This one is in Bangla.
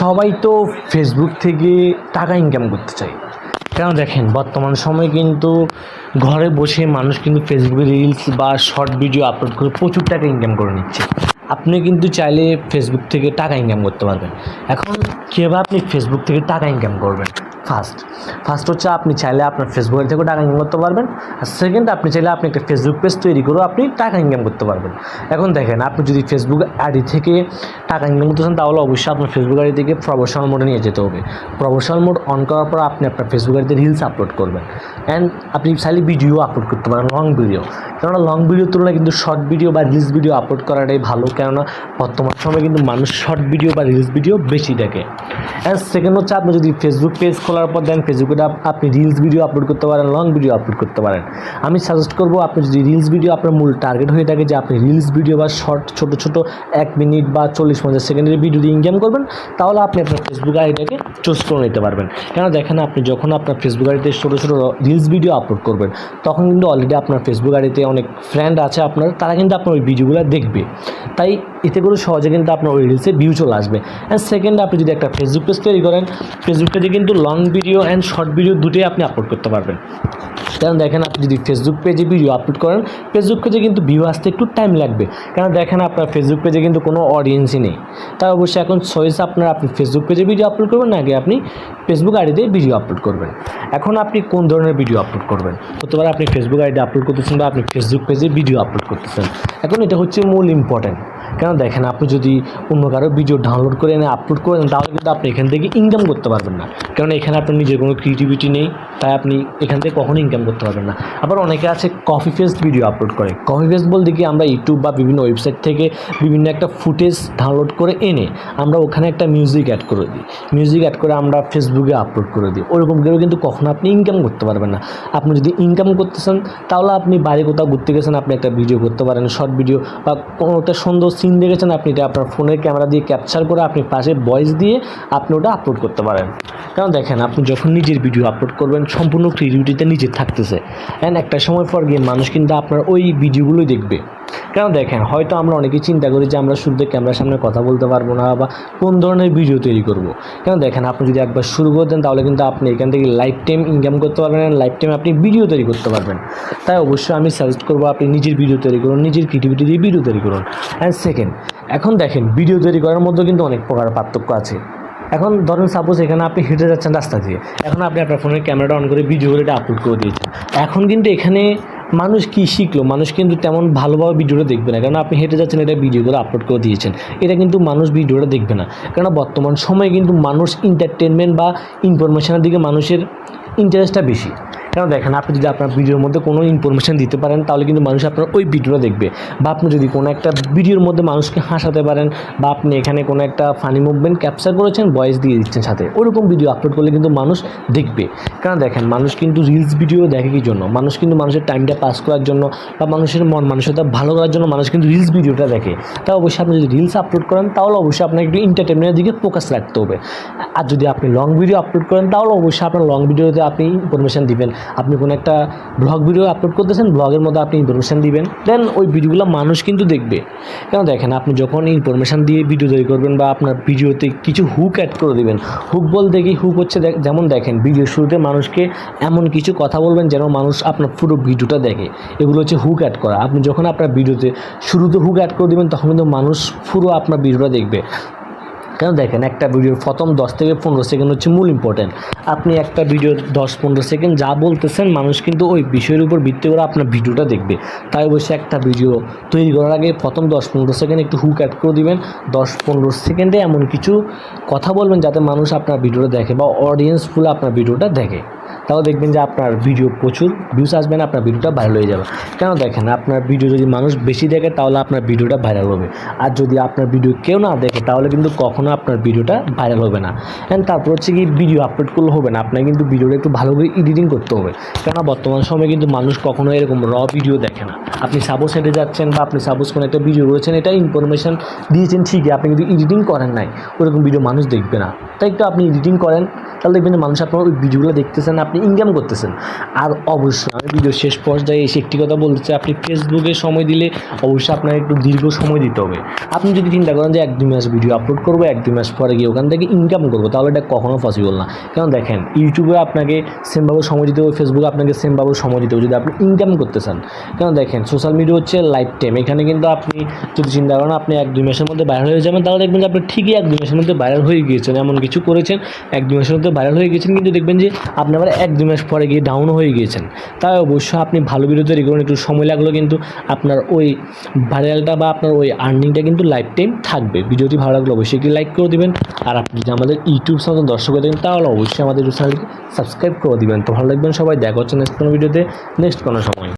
সবাই তো ফেসবুক থেকে টাকা ইনকাম করতে চায়। কেন দেখেন, বর্তমান সময়ে কিন্তু ঘরে বসে মানুষ কিন্তু ফেসবুকে রিলস বা শর্ট ভিডিও আপলোড করে প্রচুর টাকা ইনকাম করে নিচ্ছে। আপনি কিন্তু চাইলে ফেসবুক থেকে টাকা ইনকাম করতে পারবেন। এখন কীভাবে আপনি ফেসবুক থেকে টাকা ইনকাম করবেন? ফার্স্ট। ফার্স্ট হচ্ছে আপনি চাইলে আপনার ফেসবুকের থেকেও টাকা ইনকাম করতে পারবেন। আর সেকেন্ড আপনি চাইলে আপনি একটা ফেসবুক পেজ তৈরি করেও আপনি টাকা ইনকাম করতে পারবেন। এখন দেখেন, আপনি যদি ফেসবুক আইডি থেকে টাকা ইনকাম করতে চান, তাহলে অবশ্যই আপনার ফেসবুক আইডি থেকে প্রফেশনাল মোডে নিয়ে যেতে হবে। প্রফেশনাল মোড অন করার পর আপনি আপনার ফেসবুক আইডিতে রিলস আপলোড করবেন। অ্যান্ড আপনি চাইলে ভিডিও আপলোড করতে পারেন লং ভিডিও কেননা লং ভিডিওর তুলনায় কিন্তু শর্ট ভিডিও বা রিলস ভিডিও আপলোড করাটাই ভালো। কেননা বর্তমান সময়ে কিন্তু মানুষ শর্ট ভিডিও বা রিলস ভিডিও বেশি দেখে। অ্যান্ড সেকেন্ড হচ্ছে আপনি যদি ফেসবুক পেজ খোলার পর দেন ফেসবুকে আপনি রিলস ভিডিও আপলোড করতে পারেন লং ভিডিও আপলোড করতে পারেন। আমি সাজেস্ট করব আপনি যদি রিলস ভিডিও আপনার মূল টার্গেট হয়ে থাকে যে আপনি রিলস ভিডিও বা শর্ট ছোটো ছোটো এক মিনিট বা চল্লিশ, পঞ্চাশ সেকেন্ডের ভিডিও দিয়ে ইনকাম করবেন, তাহলে আপনি আপনার ফেসবুক আইডিটাকে চুজ করে নিতে পারবেন। কেন দেখেন আপনি যখন আপনার ফেসবুক আইডিতে ছোটো ছোটো রিলস ভিডিও আপলোড করবেন, তখন কিন্তু অলরেডি আপনার ফেসবুক আইডিতে অনেক ফ্রেন্ড আছে আপনার, তারা কিন্তু আপনার ওই ভিডিওগুলো দেখবে। তাই এতে করে সহজে কিন্তু আপনার ওই রিলসে ভিউ চলে আসবে। অ্যান্ড সেকেন্ড আপনি যদি একটা ফেসবুক পেজ তৈরি করেন ফেসবুক পেজে কিন্তু long video and short video দুটোই আপনি আপলোড করতে পারবেন। কারণ দেখেন, আপনি যদি ফেসবুক পেজে ভিডিও আপলোড করেন ফেসবুক পেজে কিন্তু ভিউ আসতে একটু টাইম লাগবে। কারণ দেখেন, আপনার ফেসবুক পেজে কিন্তু কোনো অডিয়েন্সই নেই। তাই অবশ্যই এখন চয়েস আপনার, আপনি ফেসবুক পেজে ভিডিও আপলোড করবেন না আগে আপনি ফেসবুক আইডিতে ভিডিও আপলোড করবেন। এখন আপনি কোন ধরনের ভিডিও আপলোড করবেন? হতে পারে আপনি ফেসবুক আইডি আপলোড করতেছেন বা আপনি ফেসবুক পেজে ভিডিও আপলোড করতেছেন। এখন এটা হচ্ছে মূল ইম্পর্ট্যান্ট কেন দেখেন আপনি যদি অন্য কারও ভিডিও ডাউনলোড করে এনে আপলোড করে দেন, তাহলে কিন্তু আপনি এখান থেকে ইনকাম করতে পারবেন না। কারণ এখানে আপনার নিজের কোনো ক্রিয়েটিভিটি নেই, তাই আপনি এখান থেকে কখনো ইনকাম করতে পারবেন না। আবার অনেকে আছে কফি ফেস্ট ভিডিও আপলোড করে। কফি ফেস্ট বলতে কি আমরা ইউটিউব বা বিভিন্ন ওয়েবসাইট থেকে বিভিন্ন একটা ফুটেজ ডাউনলোড করে এনে আমরা ওখানে একটা মিউজিক অ্যাড করে দিই। মিউজিক অ্যাড করে আমরা ফেসবুকে আপলোড করে দিই। ওরকম করেও কিন্তু কখনো আপনি ইনকাম করতে পারবেন না। আপনি যদি ইনকাম করতেছেন, তাহলে আপনি বাইরে কোথাও ঘুরতে গেছেন, আপনি একটা ভিডিও করতে পারেন শর্ট ভিডিও বা কোনো একটা সুন্দর সিন দেখেছেন, আপনি এটা আপনার ফোনের ক্যামেরা দিয়ে ক্যাপচার করে আপনি পাশে ভয়েস দিয়ে আপনি ওটা আপলোড করতে পারেন। কারণ দেখেন, আপনি যখন নিজের ভিডিও আপলোড করবেন, সম্পূর্ণ ক্রিয়েটিভিটিতে নিজের থাকতেছে। অ্যান্ড একটা সময় পর গিয়ে মানুষ কিন্তু আপনার ওই ভিডিওগুলোই দেখবে। কেন দেখেন, হয়তো আমরা অনেকেই চিন্তা করি যে আমরা শুধু ক্যামেরার সামনে কথা বলতে পারব না বা কোন ধরনের ভিডিও তৈরি করব। কেন দেখেন, আপনি যদি একবার শুরু করে দেন, তাহলে কিন্তু আপনি এখান থেকে লাইফ টাইম ইনকাম করতে পারবেন লাইফ টাইম আপনি ভিডিও তৈরি করতে পারবেন। তাই অবশ্যই আমি সাজেস্ট করব আপনি নিজের ভিডিও তৈরি করুন, নিজের ক্রিয়েটিভিটি দিয়ে ভিডিও তৈরি করুন। অ্যান্ড সেকেন্ড এখন দেখেন ভিডিও তৈরি করার মধ্যে কিন্তু অনেক প্রকার পার্থক্য আছে। এখন ধরেন সাপোজ এখানে আপনি হেঁটে যাচ্ছেন রাস্তা দিয়ে। এখন আপনি আপনার ফোনের ক্যামেরাটা অন করে ভিডিও করে এটা আপলোড করে দিয়েছেন। এখন কিন্তু এখানে মানুষ কি শিখলো? মানুষ কিন্তু তেমন ভালোভাবে ভিডিওটা দেখবে না। কারণ আপনি হেঁটে যাচ্ছেন, এটা ভিডিওগুলো আপলোড করে দিয়েছেন। এটা কিন্তু মানুষ ভিডিওটা দেখবে না। কারণ বর্তমান সময়ে কিন্তু মানুষ এন্টারটেনমেন্ট বা ইনফরমেশনের দিকে মানুষের ইন্টারেস্টটা বেশি। কেন দেখেন, আপনি যদি আপনার ভিডিওর মধ্যে কোনো ইনফরমেশান দিতে পারেন, তাহলে কিন্তু মানুষ আপনার ওই ভিডিওটা দেখবে। বা আপনি যদি কোনো একটা ভিডিওর মধ্যে মানুষকে হাসাতে পারেন, বা আপনি এখানে কোনো একটা ফানি মুভমেন্ট ক্যাপচার করেছেন ভয়েস দিয়ে দিচ্ছেন সাথে, ওরকম ভিডিও আপলোড করলে কিন্তু মানুষ দেখবে। কারণ দেখেন, মানুষ কিন্তু রিলস ভিডিও দেখে কি জন্য? মানুষ কিন্তু মানুষের টাইমটা পাস করার জন্য, বা মানুষের মন মানসিকতা ভালো করার জন্য মানুষ কিন্তু রিলস ভিডিওটা দেখে। তা অবশ্যই আপনি যদি রিলস আপলোড করেন, তাহলে অবশ্যই আপনাকে একটু এন্টারটেনমেন্টের দিকে ফোকাস রাখতে হবে। আর যদি আপনি লং ভিডিও আপলোড করেন, তাহলে অবশ্যই আপনার লং ভিডিওতে আপনি ইনফরমেশান দিবেন। আপনি কোনো একটা ব্লগ ভিডিও আপলোড করতেছেন ব্লগের মধ্যে আপনি ইনফরমেশান দিবেন দেন ওই ভিডিওগুলো মানুষ কিন্তু দেখবে। কেন দেখেন, আপনি যখন ইনফরমেশান দিয়ে ভিডিও তৈরি করবেন বা আপনার ভিডিওতে কিছু হুক অ্যাড করে দিবেন হুক বলতে কি? হুক হচ্ছে যেমন দেখেন ভিডিও শুরুতে মানুষকে এমন কিছু কথা বলবেন যেন মানুষ আপনার পুরো ভিডিওটা দেখে। এগুলো হচ্ছে হুক অ্যাড করা। আপনি যখন আপনার ভিডিওতে শুরুতে হুক অ্যাড করে দেবেন, তখন কিন্তু মানুষ পুরো আপনার ভিডিওটা দেখবে। কেন দেখেন? একটা ভিডিওর প্রথম দশ থেকে পনেরো সেকেন্ড হচ্ছে মূল ইম্পর্টেন্ট আপনি একটা ভিডিও দশ পনেরো সেকেন্ড যা বলতেছেন, মানুষ কিন্তু ওই বিষয়ের উপর ভিত্তি করে আপনার ভিডিওটা দেখবে। তাই অবশ্যই একটা ভিডিও তৈরি করার আগে প্রথম দশ পনেরো সেকেন্ড একটু হুক অ্যাড করে দিবেন। দশ পনেরো সেকেন্ডে এমন কিছু কথা বলবেন যাতে মানুষ আপনার ভিডিওটা দেখে বা অডিয়েন্স ফুল আপনার ভিডিওটা দেখে। তাহলে দেখবেন যে আপনার ভিডিও প্রচুর ভিউস আসবে না, আপনার ভিডিওটা ভাইরাল হয়ে যাবে। কেন দেখেন, আপনার ভিডিও যদি মানুষ বেশি দেখে, তাহলে আপনার ভিডিওটা ভাইরাল হবে। আর যদি আপনার ভিডিও কেউ না দেখে, তাহলে কিন্তু কখনো আপনার ভিডিওটা ভাইরাল হবে না। অ্যান্ড তারপর হচ্ছে কি ভিডিও আপলোড করলে হবে না। আপনার কিন্তু ভিডিওটা একটু ভালো করে এডিটিং করতে হবে। কেননা বর্তমান সময়ে কিন্তু মানুষ কখনো এরকম র ভিডিও দেখে না। আপনি সাপোজ হেঁটে যাচ্ছেন বা আপনি সাপোজ কোনো একটা ভিডিও করেছেন, এটা ইনফরমেশন দিয়েছেন ঠিকই, আপনি কিন্তু এডিটিং করেন নাই। ওরকম ভিডিও মানুষ দেখবে না। তাই একটু আপনি এডিটিং করেন। তাহলে দেখবেন মানুষ আপনার ওই ভিডিওগুলো দেখতেছেন, আপনি ইনকাম করতেছেন। আর অবশ্যই আমি ভিডিও শেষ পর্যায়ে এসে একটি কথা বলতে চাই, আপনি ফেসবুকে সময় দিলে অবশ্যই আপনার একটু দীর্ঘ সময় দিতে হবে। আপনি যদি চিন্তা করেন যে এক দুই মাস ভিডিও আপলোড করব, এক দুই মাস পরে গিয়ে ওখান থেকে ইনকাম করব, তাহলে এটা কখনো পসিবল না। কারণ দেখেন, ইউটিউবে আপনাকে সেমভাবে সময় দিতে হবে ফেসবুকে আপনাকে সেমভাবে সময় দিতে হবে, যদি আপনি ইনকাম করতে চান। কারণ দেখেন সোশ্যাল মিডিয়া হচ্ছে লাইফ টাইম এখানে কিন্তু আপনি যদি চিন্তা করেন আপনি এক দুই মাসের মধ্যে ভাইরাল হয়ে যাবেন, তাহলে দেখবেন যে আপনি ঠিকই এক দুই মাসের মধ্যে ভাইরাল হয়ে গিয়েছেন, এমন কিছু করেছেন, এক দুই মাসের মধ্যে ভাইরাল হয়ে গিয়েছেন কিন্তু দেখবেন যে আপনি আবার এক, দু মাস পরে গিয়ে ডাউনও হয়ে গিয়েছেন। তাই অবশ্যই আপনি ভালো ভিডিও তৈরি করুন, একটু সময় লাগল কিন্তু আপনার ওই ভাইরালটা বা আপনার ওই আর্নিংটা কিন্তু লাইফ টাইম থাকবে। ভিডিওটি ভালো লাগলে অবশ্যই একটি লাইক করে দেবেন, আর আপনি যদি আমাদের ইউটিউব চ্যানেল দর্শক হয়ে থাকেন, তাহলে অবশ্যই আমাদের চ্যানেলকে সাবস্ক্রাইব করে দিবেন। তো ভালো লাগবেন সবাই, দেখা হচ্ছে নেক্সট কোনো ভিডিওতে নেক্সট কোনো সময়।